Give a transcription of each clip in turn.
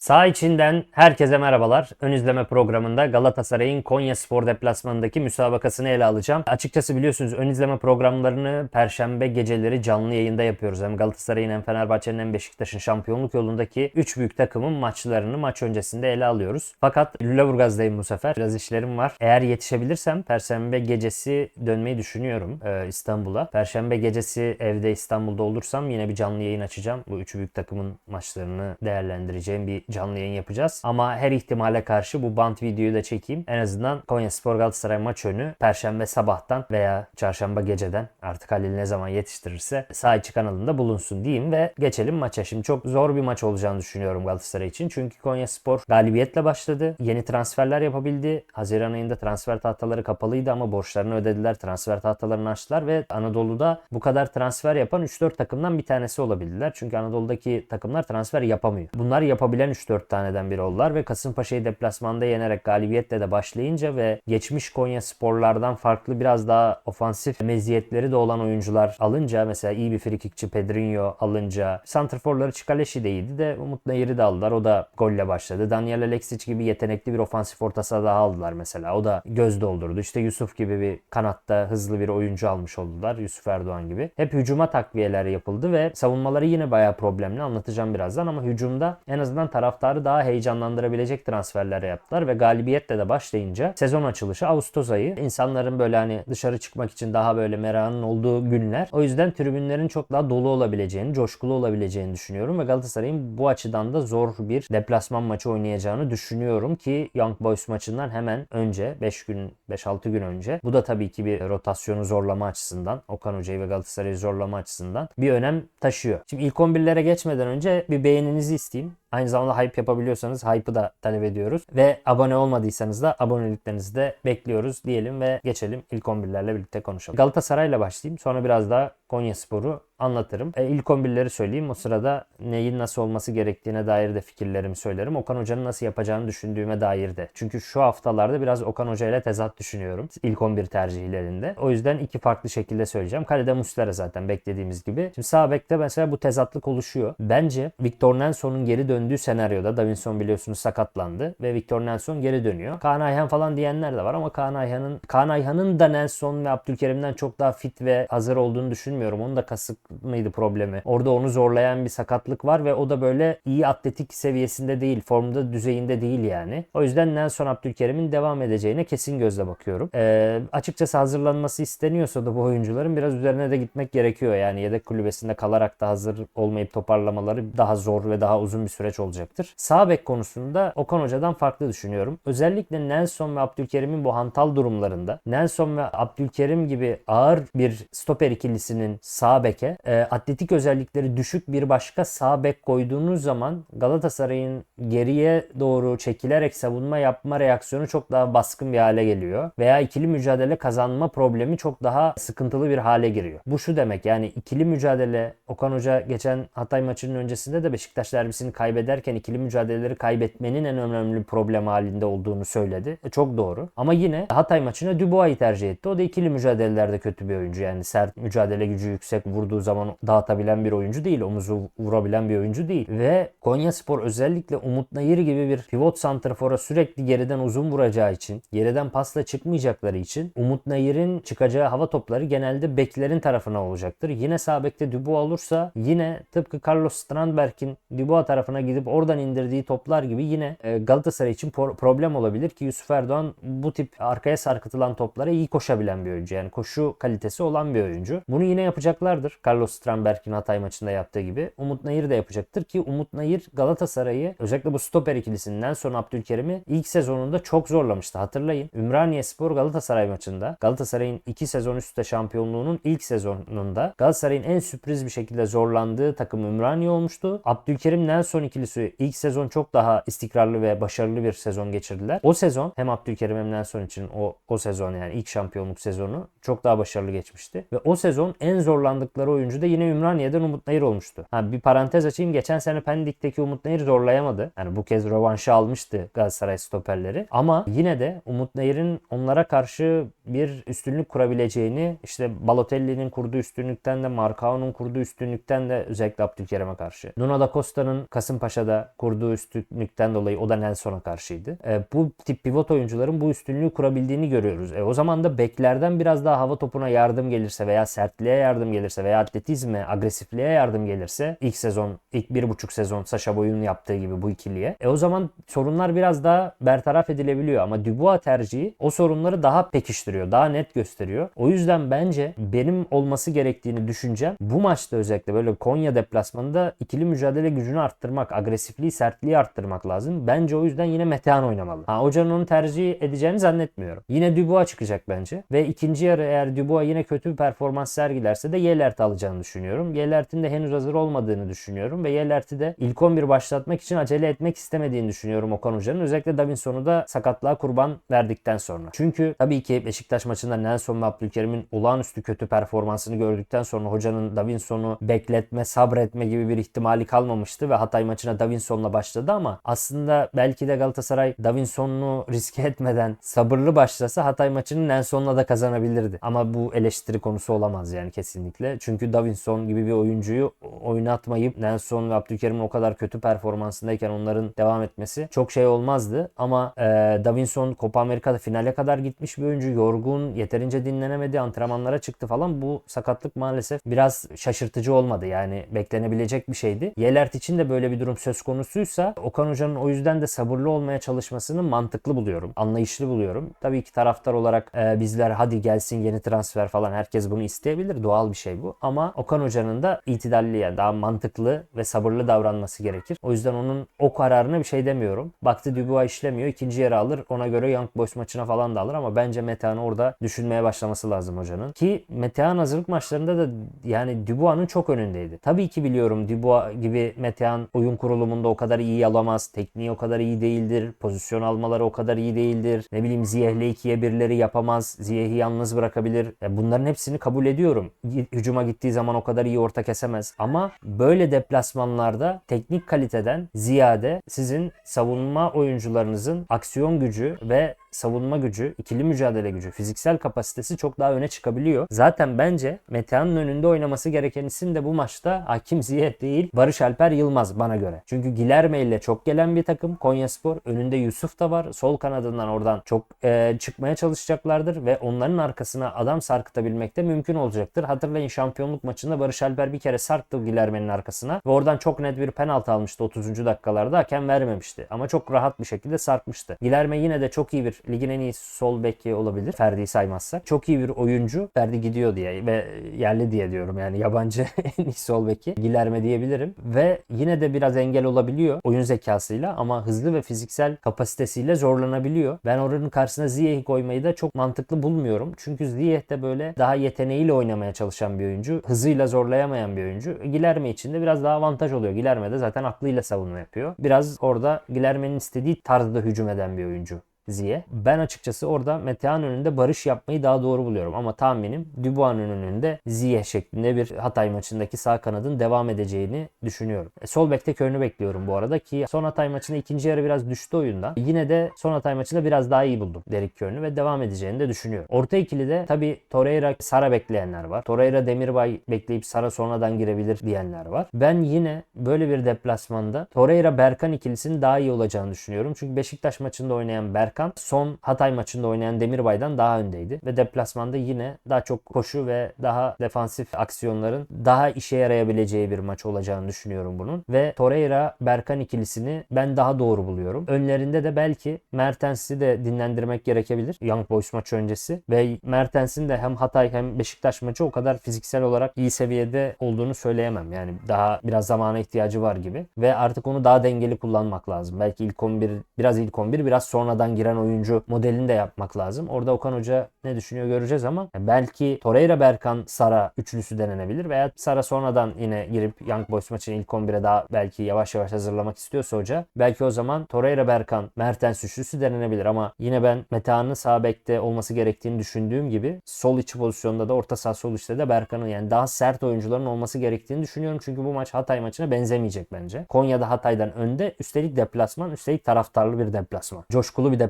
Sağ içinden herkese merhabalar. Ön izleme programında Galatasaray'ın Konya Spor deplasmanındaki müsabakasını ele alacağım. Açıkçası biliyorsunuz ön izleme programlarını perşembe geceleri canlı yayında yapıyoruz. Hem Galatasaray'ın hem Fenerbahçe'nin hem Beşiktaş'ın şampiyonluk yolundaki 3 büyük takımın maçlarını maç öncesinde ele alıyoruz. Fakat Lüleburgaz'dayım bu sefer. Biraz işlerim var. Eğer yetişebilirsem perşembe gecesi dönmeyi düşünüyorum e, İstanbul'a. Perşembe gecesi evde İstanbul'da olursam yine bir canlı yayın açacağım. Bu üç büyük takımın maçlarını değerlendireceğim bir canlı yayın yapacağız. Ama her ihtimale karşı bu bant videoyu da çekeyim. En azından Konya Spor Galatasaray maç önü Perşembe sabahtan veya Çarşamba geceden artık Halil ne zaman yetiştirirse sağ kanalında bulunsun diyeyim ve geçelim maça. Şimdi çok zor bir maç olacağını düşünüyorum Galatasaray için. Çünkü Konya Spor galibiyetle başladı. Yeni transferler yapabildi. Haziran ayında transfer tahtaları kapalıydı ama borçlarını ödediler. Transfer tahtalarını açtılar ve Anadolu'da bu kadar transfer yapan 3-4 takımdan bir tanesi olabildiler. Çünkü Anadolu'daki takımlar transfer yapamıyor. Bunlar yapabilen 3-4 taneden biri oldular ve Kasımpaşa'yı deplasmanda yenerek galibiyetle de başlayınca ve geçmiş Konya sporlardan farklı biraz daha ofansif meziyetleri de olan oyuncular alınca mesela iyi bir frikikçi Pedrinho alınca Santrforları Çikaleşi de iyiydi de Umut Nayır'ı da aldılar. O da golle başladı. Daniel Alexic gibi yetenekli bir ofansif orta daha aldılar mesela. O da göz doldurdu. İşte Yusuf gibi bir kanatta hızlı bir oyuncu almış oldular. Yusuf Erdoğan gibi. Hep hücuma takviyeler yapıldı ve savunmaları yine bayağı problemli. Anlatacağım birazdan ama hücumda en azından taraftarı daha heyecanlandırabilecek transferler yaptılar ve galibiyetle de başlayınca sezon açılışı Ağustos ayı insanların böyle hani dışarı çıkmak için daha böyle merakının olduğu günler. O yüzden tribünlerin çok daha dolu olabileceğini, coşkulu olabileceğini düşünüyorum ve Galatasaray'ın bu açıdan da zor bir deplasman maçı oynayacağını düşünüyorum ki Young Boys maçından hemen önce 5 gün 5-6 gün önce. Bu da tabii ki bir rotasyonu zorlama açısından, Okan Hoca'yı ve Galatasaray'ı zorlama açısından bir önem taşıyor. Şimdi ilk 11'lere geçmeden önce bir beğeninizi isteyeyim. Aynı zamanda hype yapabiliyorsanız hype'ı da talep ediyoruz. Ve abone olmadıysanız da aboneliklerinizi de bekliyoruz diyelim ve geçelim ilk 11'lerle birlikte konuşalım. Galatasaray'la başlayayım. Sonra biraz daha Konya Sporu anlatırım. E, ilk 11'leri söyleyeyim. O sırada neyin nasıl olması gerektiğine dair de fikirlerimi söylerim. Okan Hoca'nın nasıl yapacağını düşündüğüme dair de. Çünkü şu haftalarda biraz Okan Hoca ile tezat düşünüyorum. İlk 11 tercihlerinde. O yüzden iki farklı şekilde söyleyeceğim. Kalede Muslera zaten beklediğimiz gibi. Şimdi sağ bekte mesela bu tezatlık oluşuyor. Bence Victor Nelson'un geri döndüğü senaryoda Davinson biliyorsunuz sakatlandı ve Victor Nelson geri dönüyor. Kaan Ayhan falan diyenler de var ama Kaan Ayhan'ın Kaan Ayhan'ın da Nelson ve Abdülkerim'den çok daha fit ve hazır olduğunu düşünmüyorum. Onun da kasık mıydı problemi? Orada onu zorlayan bir sakatlık var ve o da böyle iyi atletik seviyesinde değil, formda düzeyinde değil yani. O yüzden Nelson Abdülkerim'in devam edeceğine kesin gözle bakıyorum. Ee, açıkçası hazırlanması isteniyorsa da bu oyuncuların biraz üzerine de gitmek gerekiyor. Yani yedek kulübesinde kalarak da hazır olmayıp toparlamaları daha zor ve daha uzun bir süreç olacaktır. Sağ bek konusunda Okan Hoca'dan farklı düşünüyorum. Özellikle Nelson ve Abdülkerim'in bu hantal durumlarında Nelson ve Abdülkerim gibi ağır bir stoper ikilisinin sağ beke e, atletik özellikleri düşük bir başka sağ bek koyduğunuz zaman Galatasaray'ın geriye doğru çekilerek savunma yapma reaksiyonu çok daha baskın bir hale geliyor. Veya ikili mücadele kazanma problemi çok daha sıkıntılı bir hale giriyor. Bu şu demek yani ikili mücadele Okan Hoca geçen Hatay maçının öncesinde de Beşiktaş derbisini kaybederken ikili mücadeleleri kaybetmenin en önemli problem halinde olduğunu söyledi. E, çok doğru. Ama yine Hatay maçına Dubois'ı tercih etti. O da ikili mücadelelerde kötü bir oyuncu. Yani sert mücadele gücü yüksek vurduğu zaman dağıtabilen bir oyuncu değil. Omuzu vurabilen bir oyuncu değil. Ve Konya Spor özellikle Umut Nayır gibi bir pivot santrafora sürekli geriden uzun vuracağı için, geriden pasla çıkmayacakları için Umut Nayır'ın çıkacağı hava topları genelde beklerin tarafına olacaktır. Yine sağ bekte Dubois olursa yine tıpkı Carlos Strandberg'in Dubois tarafına gidip oradan indirdiği toplar gibi yine e, Galatasaray için problem olabilir ki Yusuf Erdoğan bu tip arkaya sarkıtılan toplara iyi koşabilen bir oyuncu. Yani koşu kalitesi olan bir oyuncu. Bunu yine yapacaklardır. Carlos Strandberg'in Hatay maçında yaptığı gibi. Umut Nayır da yapacaktır ki Umut Nayır Galatasaray'ı özellikle bu stoper ikilisinden sonra Abdülkerim'i ilk sezonunda çok zorlamıştı. Hatırlayın. Ümraniye Spor Galatasaray maçında Galatasaray'ın iki sezon üstte şampiyonluğunun ilk sezonunda Galatasaray'ın en sürpriz bir şekilde zorlandığı takım Ümraniye olmuştu. Abdülkerim Nelson ikilisi ilk sezon çok daha istikrarlı ve başarılı bir sezon geçirdiler. O sezon hem Abdülkerim hem Nelson için o, o sezon yani ilk şampiyonluk sezonu çok daha başarılı geçmişti. Ve o sezon en en zorlandıkları oyuncu da yine Ümraniye'den Umut Nayır olmuştu. Ha, bir parantez açayım. Geçen sene Pendik'teki Umut Nayır zorlayamadı. Yani bu kez rövanşı almıştı Galatasaray stoperleri. Ama yine de Umut Nayır'ın onlara karşı bir üstünlük kurabileceğini işte Balotelli'nin kurduğu üstünlükten de Marcao'nun kurduğu üstünlükten de özellikle Abdülkerim'e karşı. Nuno da Costa'nın Kasımpaşa'da kurduğu üstünlükten dolayı o da Nelson'a karşıydı. E, bu tip pivot oyuncuların bu üstünlüğü kurabildiğini görüyoruz. E, o zaman da beklerden biraz daha hava topuna yardım gelirse veya sertliğe yardım gelirse veya atletizme, agresifliğe yardım gelirse ilk sezon, ilk bir buçuk sezon Sasha Boy'un yaptığı gibi bu ikiliye. E, o zaman sorunlar biraz daha bertaraf edilebiliyor ama Dubois tercihi o sorunları daha pekiştiriyor, daha net gösteriyor. O yüzden bence benim olması gerektiğini düşüncem bu maçta özellikle böyle Konya deplasmanında ikili mücadele gücünü arttırmak, agresifliği, sertliği arttırmak lazım. Bence o yüzden yine Metehan oynamalı. Ha, hocanın onu tercih edeceğini zannetmiyorum. Yine Dubois çıkacak bence. Ve ikinci yarı eğer Dubois yine kötü bir performans sergilerse de Yelert alacağını düşünüyorum. Yelert'in de henüz hazır olmadığını düşünüyorum. Ve Yelert'i de ilk 11 başlatmak için acele etmek istemediğini düşünüyorum Okan Hoca'nın. Özellikle Davinson'u da sakatlığa kurban verdikten sonra. Çünkü tabii ki Beşiktaş maçında Nelson ve Abdülkerim'in olağanüstü kötü performansını gördükten sonra hocanın Davinson'u bekletme, sabretme gibi bir ihtimali kalmamıştı ve Hatay maçına Davinson'la başladı ama aslında belki de Galatasaray Davinson'u riske etmeden sabırlı başlasa Hatay maçını Nelson'la da kazanabilirdi. Ama bu eleştiri konusu olamaz yani kesinlikle. Çünkü Davinson gibi bir oyuncuyu oynatmayıp Nelson ve Abdülkerim'in o kadar kötü performansındayken onların devam etmesi çok şey olmazdı. Ama e, Davinson Copa Amerika'da finale kadar gitmiş bir oyuncu. Yorgun, yeterince dinlenemedi, antrenmanlara çıktı falan. Bu sakatlık maalesef biraz şaşırtıcı olmadı. Yani beklenebilecek bir şeydi. Yelert için de böyle bir durum söz konusuysa Okan Hoca'nın o yüzden de sabırlı olmaya çalışmasını mantıklı buluyorum. Anlayışlı buluyorum. Tabii ki taraftar olarak e, bizler hadi gelsin yeni transfer falan herkes bunu isteyebilir. Doğal bir şey bu. Ama Okan Hoca'nın da itidalli yani daha mantıklı ve sabırlı davranması gerekir. O yüzden onun o kararına bir şey demiyorum. Baktı Dubois işlemiyor. ikinci yere alır. Ona göre Young Boys maçına falan da alır ama bence Metehan'ı orada düşünmeye başlaması lazım hocanın. Ki Metehan hazırlık maçlarında da yani Dubois'un çok önündeydi. Tabii ki biliyorum Dubois gibi Metehan oyun kurulumunda o kadar iyi alamaz. Tekniği o kadar iyi değildir. Pozisyon almaları o kadar iyi değildir. Ne bileyim Ziyeh'le ikiye birleri yapamaz. Ziyeh'i yalnız bırakabilir. Bunların hepsini kabul ediyorum. Hücuma gittiği zaman o kadar iyi orta kesemez. Ama böyle deplasmanlarda teknik kaliteden ziyade sizin savunma oyuncularınızın aksiyon gücü ve savunma gücü, ikili mücadele gücü, fiziksel kapasitesi çok daha öne çıkabiliyor. Zaten bence Metehan'ın önünde oynaması gereken isim de bu maçta Hakim Ziyech değil Barış Alper Yılmaz bana göre. Çünkü Gilerme ile çok gelen bir takım Konyaspor. Önünde Yusuf da var. Sol kanadından oradan çok e, çıkmaya çalışacaklardır ve onların arkasına adam sarkıtabilmek de mümkün olacaktır. Hatırlayın şampiyonluk maçında Barış Alper bir kere sarktı Gilerme'nin arkasına ve oradan çok net bir penaltı almıştı 30. dakikalarda. Hakem vermemişti ama çok rahat bir şekilde sarkmıştı. Gilerme yine de çok iyi bir ligin en iyi sol beki olabilir. Ferdi'yi saymazsak. Çok iyi bir oyuncu. Ferdi gidiyor diye ve yerli diye diyorum yani yabancı en iyi sol beki. Gilerme diyebilirim. Ve yine de biraz engel olabiliyor oyun zekasıyla ama hızlı ve fiziksel kapasitesiyle zorlanabiliyor. Ben oranın karşısına Ziyech'i koymayı da çok mantıklı bulmuyorum. Çünkü Ziyech de böyle daha yeteneğiyle oynamaya çalışan bir oyuncu. Hızıyla zorlayamayan bir oyuncu. Gilerme için de biraz daha avantaj oluyor. Gilerme de zaten aklıyla savunma yapıyor. Biraz orada Gilerme'nin istediği tarzda hücum eden bir oyuncu. Ziye. Ben açıkçası orada Metehan önünde barış yapmayı daha doğru buluyorum. Ama tahminim Dubois'un önünde Ziye şeklinde bir Hatay maçındaki sağ kanadın devam edeceğini düşünüyorum. E, sol bekte Köln'ü bekliyorum bu arada ki son Hatay maçında ikinci yarı biraz düştü oyunda. Yine de son Hatay maçında biraz daha iyi buldum Derek Köln'ü ve devam edeceğini de düşünüyorum. Orta ikili de tabi Torreira Sara bekleyenler var. Torreira Demirbay bekleyip Sara sonradan girebilir diyenler var. Ben yine böyle bir deplasmanda Torreira Berkan ikilisinin daha iyi olacağını düşünüyorum. Çünkü Beşiktaş maçında oynayan Berkan Erkan son Hatay maçında oynayan Demirbay'dan daha öndeydi. Ve deplasmanda yine daha çok koşu ve daha defansif aksiyonların daha işe yarayabileceği bir maç olacağını düşünüyorum bunun. Ve Torreira Berkan ikilisini ben daha doğru buluyorum. Önlerinde de belki Mertens'i de dinlendirmek gerekebilir. Young Boys maçı öncesi. Ve Mertens'in de hem Hatay hem Beşiktaş maçı o kadar fiziksel olarak iyi seviyede olduğunu söyleyemem. Yani daha biraz zamana ihtiyacı var gibi. Ve artık onu daha dengeli kullanmak lazım. Belki ilk 11 biraz ilk 11 biraz sonradan giren oyuncu modelini de yapmak lazım. Orada Okan Hoca ne düşünüyor göreceğiz ama belki Torreira, Berkan, Sara üçlüsü denenebilir veya Sara sonradan yine girip Young Boys maçını ilk 11'e daha belki yavaş yavaş hazırlamak istiyorsa hoca belki o zaman Torreira, Berkan, Mertens üçlüsü denenebilir ama yine ben Metehan'ın sağ bekte olması gerektiğini düşündüğüm gibi sol içi pozisyonda da orta sağ sol içte de Berkan'ın yani daha sert oyuncuların olması gerektiğini düşünüyorum. Çünkü bu maç Hatay maçına benzemeyecek bence. Konya'da Hatay'dan önde üstelik deplasman üstelik taraftarlı bir deplasman. Coşkulu bir deplasman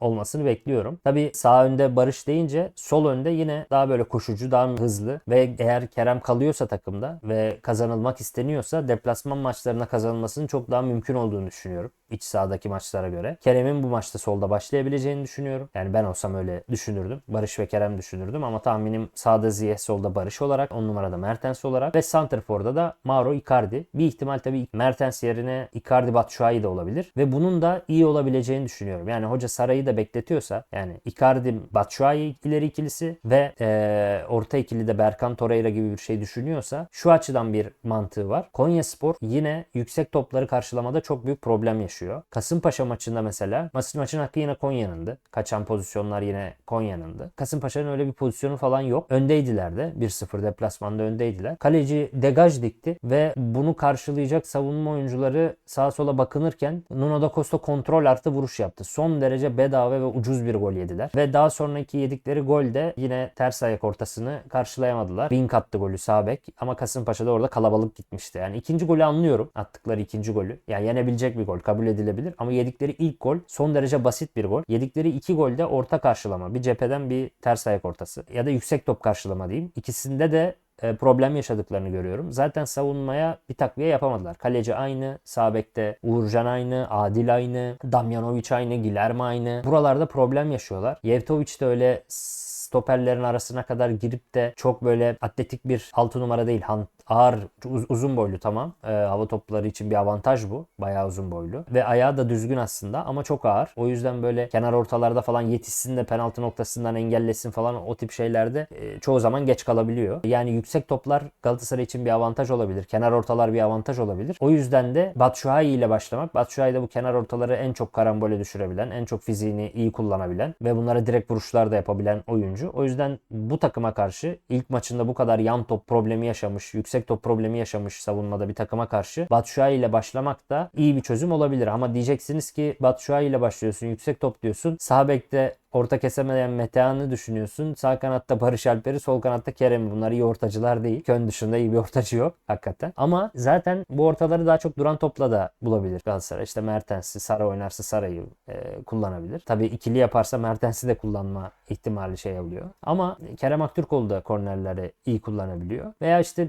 olmasını bekliyorum. Tabi sağ önde Barış deyince sol önde yine daha böyle koşucu daha hızlı ve eğer Kerem kalıyorsa takımda ve kazanılmak isteniyorsa deplasman maçlarına kazanılmasının çok daha mümkün olduğunu düşünüyorum. İç sahadaki maçlara göre. Kerem'in bu maçta solda başlayabileceğini düşünüyorum. Yani ben olsam öyle düşünürdüm. Barış ve Kerem düşünürdüm ama tahminim sağda Ziyeh solda Barış olarak 10 numarada Mertens olarak ve Santrfor'da da Mauro Icardi. Bir ihtimal tabii Mertens yerine Icardi Batshuayi de olabilir ve bunun da iyi olabileceğini düşünüyorum. Yani hoca Saray'ı da bekletiyorsa yani Icardi Batshuayi ileri ikilisi ve e, orta ikili de Berkan Torreira gibi bir şey düşünüyorsa şu açıdan bir mantığı var. Konya Spor yine yüksek topları karşılamada çok büyük problem yaşıyor. Kasımpaşa maçında mesela maçın, maçın hakkı yine Konya'nındı. Kaçan pozisyonlar yine Konya'nındı. Kasımpaşa'nın öyle bir pozisyonu falan yok. Öndeydiler de. 1-0 deplasmanda öndeydiler. Kaleci degaj dikti ve bunu karşılayacak savunma oyuncuları sağa sola bakınırken Nuno da Costa kontrol artı vuruş yaptı. Son derece bedava ve ucuz bir gol yediler. Ve daha sonraki yedikleri gol de yine ters ayak ortasını karşılayamadılar. Bink attı golü sağ bek ama Kasımpaşa'da orada kalabalık gitmişti. Yani ikinci golü anlıyorum. Attıkları ikinci golü. Yani yenebilecek bir gol kabul edilebilir ama yedikleri ilk gol son derece basit bir gol. Yedikleri iki golde orta karşılama. Bir cepheden bir ters ayak ortası. Ya da yüksek top karşılama diyeyim. İkisinde de e, problem yaşadıklarını görüyorum. Zaten savunmaya bir takviye yapamadılar. Kaleci aynı, sağ bekte Uğurcan aynı, Adil aynı, Damjanovic aynı, Gilerme aynı. Buralarda problem yaşıyorlar. Yevtovic de öyle stoperlerin arasına kadar girip de çok böyle atletik bir 6 numara değil ağır uz- uzun boylu tamam. Ee, hava topları için bir avantaj bu. Bayağı uzun boylu. Ve ayağı da düzgün aslında ama çok ağır. O yüzden böyle kenar ortalarda falan yetişsin de penaltı noktasından engellesin falan o tip şeylerde e, çoğu zaman geç kalabiliyor. Yani yüksek toplar Galatasaray için bir avantaj olabilir. Kenar ortalar bir avantaj olabilir. O yüzden de Batshuayi ile başlamak. Batshuayi de bu kenar ortaları en çok karambole düşürebilen, en çok fiziğini iyi kullanabilen ve bunlara direkt vuruşlar da yapabilen oyuncu. O yüzden bu takıma karşı ilk maçında bu kadar yan top problemi yaşamış, yüksek yüksek top problemi yaşamış savunmada bir takıma karşı Batshuayi ile başlamak da iyi bir çözüm olabilir. Ama diyeceksiniz ki Batshuayi ile başlıyorsun, yüksek top diyorsun. Sağ bekte orta kesemeyen Metehan'ı düşünüyorsun. Sağ kanatta Barış Alper'i, sol kanatta Kerem'i. Bunlar iyi ortacılar değil. Kön dışında iyi bir ortacı yok hakikaten. Ama zaten bu ortaları daha çok duran topla da bulabilir Galatasaray. İşte Mertens'i, Sara oynarsa Sara'yı e, kullanabilir. Tabii ikili yaparsa Mertens'i de kullanma ihtimali şey oluyor. Ama Kerem Aktürkoğlu da kornerleri iyi kullanabiliyor. Veya işte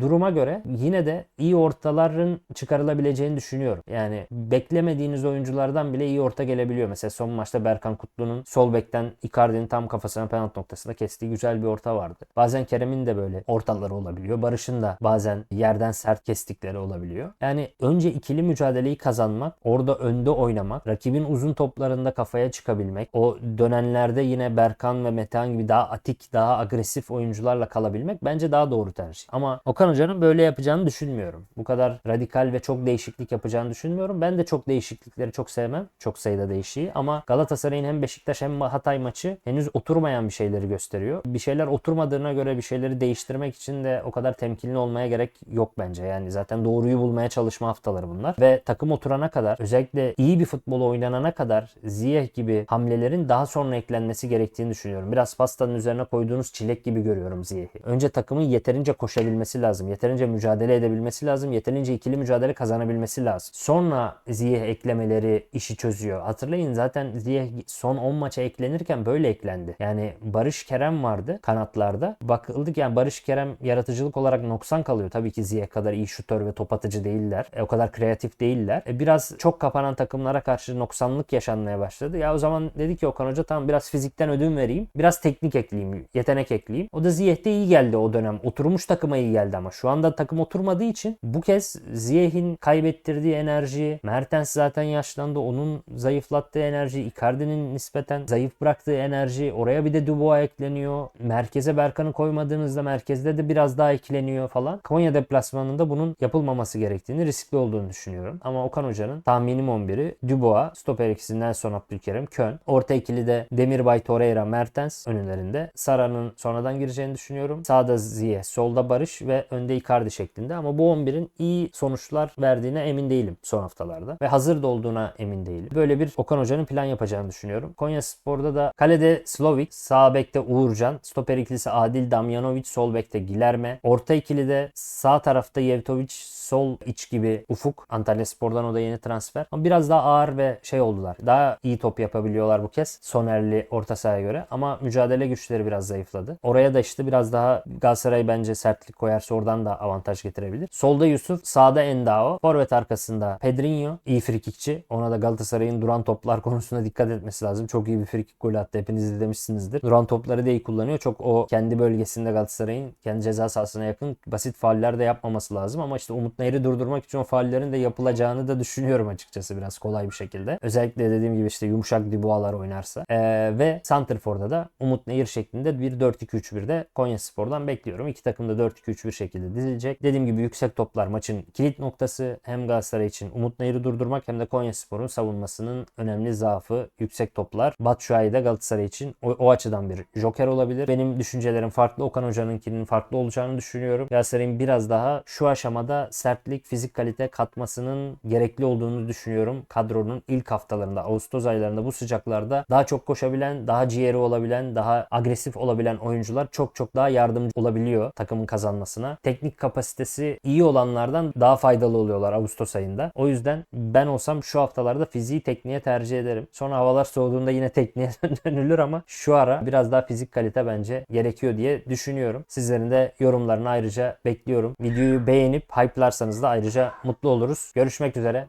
duruma göre yine de iyi ortaların çıkarılabileceğini düşünüyorum. Yani beklemediğiniz oyunculardan bile iyi orta gelebiliyor. Mesela son maçta Berkan Kutlu'nun sol bekten Icardi'nin tam kafasına penaltı noktasında kestiği güzel bir orta vardı. Bazen Kerem'in de böyle ortaları olabiliyor. Barış'ın da bazen yerden sert kestikleri olabiliyor. Yani önce ikili mücadeleyi kazanmak, orada önde oynamak, rakibin uzun toplarında kafaya çıkabilmek, o dönenlerde yine Berkan ve Metehan gibi daha atik, daha agresif oyuncularla kalabilmek bence daha doğru tercih. Ama Okan Hoca'nın böyle yapacağını düşünmüyorum. Bu kadar radikal ve çok değişiklik yapacağını düşünmüyorum. Ben de çok değişiklikleri çok sevmem. Çok sayıda değişiği ama Galatasaray'ın hem Beşiktaş hem Hatay maçı henüz oturmayan bir şeyleri gösteriyor. Bir şeyler oturmadığına göre bir şeyleri değiştirmek için de o kadar temkinli olmaya gerek yok bence. Yani zaten doğruyu bulmaya çalışma haftaları bunlar. Ve takım oturana kadar özellikle iyi bir futbol oynanana kadar Ziyeh gibi hamlelerin daha sonra eklenmesi gerektiğini düşünüyorum. Biraz pastanın üzerine koyduğunuz çilek gibi görüyorum Ziyeh'i. Önce takımın yeterince koşabilmesi lazım. Yeterince mücadele edebilmesi lazım. Yeterince ikili mücadele kazanabilmesi lazım. Sonra Ziyeh eklemeleri işi çözüyor. Hatırlayın zaten Ziyeh son 10 maça eklenirken böyle eklendi. Yani Barış Kerem vardı kanatlarda. Bakıldık yani Barış Kerem yaratıcılık olarak noksan kalıyor. Tabii ki Ziyeh kadar iyi şutör ve top atıcı değiller. E, o kadar kreatif değiller. E, biraz çok kapanan takımlara karşı noksanlık yaşanmaya başladı. Ya o zaman dedi ki Okan Hoca tamam biraz fizikten ödün vereyim. Biraz teknik ekleyeyim. Yetenek ekleyeyim. O da Ziyeh'te iyi geldi o dönem. Oturmuş takıma iyi geldi ama şu anda takım oturmadığı için bu kez Ziyeh'in kaybettirdiği enerji, Mertens zaten yaşlandı. Onun zayıflattığı enerji, Icardi'nin nispeten zaten. Zayıf bıraktığı enerji oraya bir de Dubois ekleniyor. Merkeze Berkan'ı koymadığınızda merkezde de biraz daha ekleniyor falan. Konya deplasmanında bunun yapılmaması gerektiğini, riskli olduğunu düşünüyorum. Ama Okan Hoca'nın tahminim 11'i Dubois, stoper ikisinden sonra Abdülkerim, Kön. Orta ikili de Demirbay, Torreira, Mertens önlerinde. Sara'nın sonradan gireceğini düşünüyorum. Sağda Ziye, solda Barış ve önde Icardi şeklinde. Ama bu 11'in iyi sonuçlar verdiğine emin değilim son haftalarda. Ve hazır da olduğuna emin değilim. Böyle bir Okan Hoca'nın plan yapacağını düşünüyorum. Konya Spor'da da kalede Slovic, sağ bekte Uğurcan, stoper ikilisi Adil Damjanovic, sol bekte Gilerme, orta ikili de sağ tarafta Yevtovic, sol iç gibi Ufuk. Antalya Spor'dan o da yeni transfer. Ama biraz daha ağır ve şey oldular. Daha iyi top yapabiliyorlar bu kez. Sonerli orta sahaya göre. Ama mücadele güçleri biraz zayıfladı. Oraya da işte biraz daha Galatasaray bence sertlik koyarsa oradan da avantaj getirebilir. Solda Yusuf, sağda Endao. Forvet arkasında Pedrinho. iyi frikikçi. Ona da Galatasaray'ın duran toplar konusunda dikkat etmesi lazım. Çok iyi bir frikik golü attı. Hepiniz izlemişsinizdir. Duran topları da iyi kullanıyor. Çok o kendi bölgesinde Galatasaray'ın kendi ceza sahasına yakın basit fauller de yapmaması lazım. Ama işte Umut Nehir'i durdurmak için o faullerin de yapılacağını da düşünüyorum açıkçası biraz kolay bir şekilde. Özellikle dediğim gibi işte yumuşak Dubois'lar oynarsa. Ee, ve Santrfor'da da Umut Nehir şeklinde bir 4-2-3-1'de Konya Spor'dan bekliyorum. İki takım da 4-2-3-1 şekilde dizilecek. Dediğim gibi yüksek toplar maçın kilit noktası. Hem Galatasaray için Umut Nehir'i durdurmak hem de Konya Spor'un savunmasının önemli zaafı yüksek toplar. Batshuayi de Galatasaray için o, o açıdan bir joker olabilir. Benim düşüncelerim farklı. Okan Hoca'nınkinin farklı olacağını düşünüyorum. Galatasaray'ın biraz daha şu aşamada sertlik, fizik kalite katmasının gerekli olduğunu düşünüyorum. Kadronun ilk haftalarında, Ağustos aylarında bu sıcaklarda daha çok koşabilen, daha ciğeri olabilen, daha agresif olabilen oyuncular çok çok daha yardımcı olabiliyor takımın kazanmasına. Teknik kapasitesi iyi olanlardan daha faydalı oluyorlar Ağustos ayında. O yüzden ben olsam şu haftalarda fiziği tekniğe tercih ederim. Sonra havalar soğuduğunda yine tekniğe dönülür ama şu ara biraz daha fizik kalite bence gerekiyor diye düşünüyorum. Sizlerin de yorumlarını ayrıca bekliyorum. Videoyu beğenip hype'larsanız da ayrıca mutlu oluruz. Görüşmek üzere.